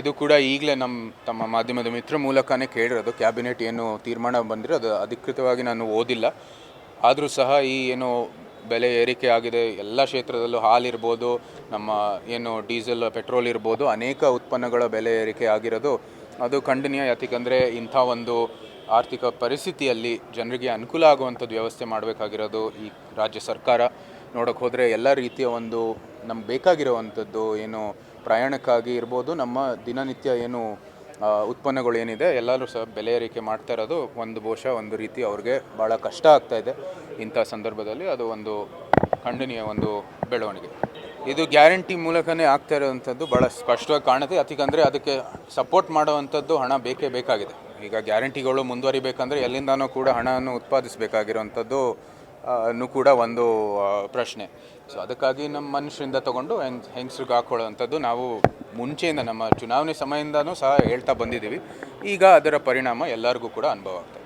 ಇದು ಕೂಡ ಈಗಲೇ ನಮ್ಮ ತಮ್ಮ ಮಾಧ್ಯಮದ ಮಿತ್ರ ಮೂಲಕನೇ ಕೇಳಿರೋದು. ಕ್ಯಾಬಿನೆಟ್ ಏನು ತೀರ್ಮಾನ ಬಂದರೆ ಅದು ಅಧಿಕೃತವಾಗಿ ನಾನು ಓದಿಲ್ಲ. ಆದರೂ ಸಹ ಈ ಏನು ಬೆಲೆ ಏರಿಕೆ ಆಗಿದೆ, ಎಲ್ಲ ಕ್ಷೇತ್ರದಲ್ಲೂ ಹಾಲಿರ್ಬೋದು ನಮ್ಮ ಏನು ಡೀಸೆಲ್, ಪೆಟ್ರೋಲ್ ಇರ್ಬೋದು, ಅನೇಕ ಉತ್ಪನ್ನಗಳ ಬೆಲೆ ಏರಿಕೆ ಆಗಿರೋದು. ಅದು ಖಂಡನೀಯ, ಯಾಕೆಂದರೆ ಇಂಥ ಒಂದು ಆರ್ಥಿಕ ಪರಿಸ್ಥಿತಿಯಲ್ಲಿ ಜನರಿಗೆ ಅನುಕೂಲ ಆಗುವಂಥದ್ದು ವ್ಯವಸ್ಥೆ ಮಾಡಬೇಕಾಗಿರೋದು ಈ ರಾಜ್ಯ ಸರ್ಕಾರ. ನೋಡೋಕೆ ಹೋದರೆ ಎಲ್ಲ ರೀತಿಯ ಒಂದು ನಮ್ಗೆ ಬೇಕಾಗಿರುವಂಥದ್ದು ಏನು ಪ್ರಯಾಣಕ್ಕಾಗಿ ಇರ್ಬೋದು, ನಮ್ಮ ದಿನನಿತ್ಯ ಏನು ಉತ್ಪನ್ನಗಳು ಏನಿದೆ ಎಲ್ಲರೂ ಸಹ ಬೆಲೆ ಏರಿಕೆ ಮಾಡ್ತಾ ಇರೋದು ಒಂದು ಬಹುಶಃ ಒಂದು ರೀತಿ ಅವ್ರಿಗೆ ಭಾಳ ಕಷ್ಟ ಆಗ್ತಾ ಇದೆ ಇಂಥ ಸಂದರ್ಭದಲ್ಲಿ. ಅದು ಒಂದು ಖಂಡನೀಯ ಒಂದು ಬೆಳವಣಿಗೆ. ಇದು ಗ್ಯಾರಂಟಿ ಮೂಲಕನೇ ಆಗ್ತಾ ಇರೋವಂಥದ್ದು ಭಾಳ ಸ್ಪಷ್ಟವಾಗಿ ಕಾಣುತ್ತೆ. ಯಾಕಂದರೆ ಅದಕ್ಕೆ ಸಪೋರ್ಟ್ ಮಾಡುವಂಥದ್ದು ಹಣ ಬೇಕೇ ಬೇಕಾಗಿದೆ. ಈಗ ಗ್ಯಾರಂಟಿಗಳು ಮುಂದುವರಿಬೇಕಂದ್ರೆ ಎಲ್ಲಿಂದನೂ ಕೂಡ ಹಣವನ್ನು ಉತ್ಪಾದಿಸಬೇಕಾಗಿರುವಂಥದ್ದು ಅನ್ನು ಕೂಡ ಒಂದು ಪ್ರಶ್ನೆ. ಸೊ ಅದಕ್ಕಾಗಿ ನಮ್ಮ ಮನುಷ್ಯರಿಂದ ತಗೊಂಡು ಹೆಂಗ್, ಹೆಂಗಸ್ರಿಗೆ ಹಾಕೊಳ್ಳೋವಂಥದ್ದು ನಾವು ಮುಂಚೆಯಿಂದ ನಮ್ಮ ಚುನಾವಣೆ ಸಮಯದಿಂದನೂ ಸಹ ಹೇಳ್ತಾ ಬಂದಿದ್ದೀವಿ. ಈಗ ಅದರ ಪರಿಣಾಮ ಎಲ್ಲರಿಗೂ ಕೂಡ ಅನುಭವ ಆಗ್ತದೆ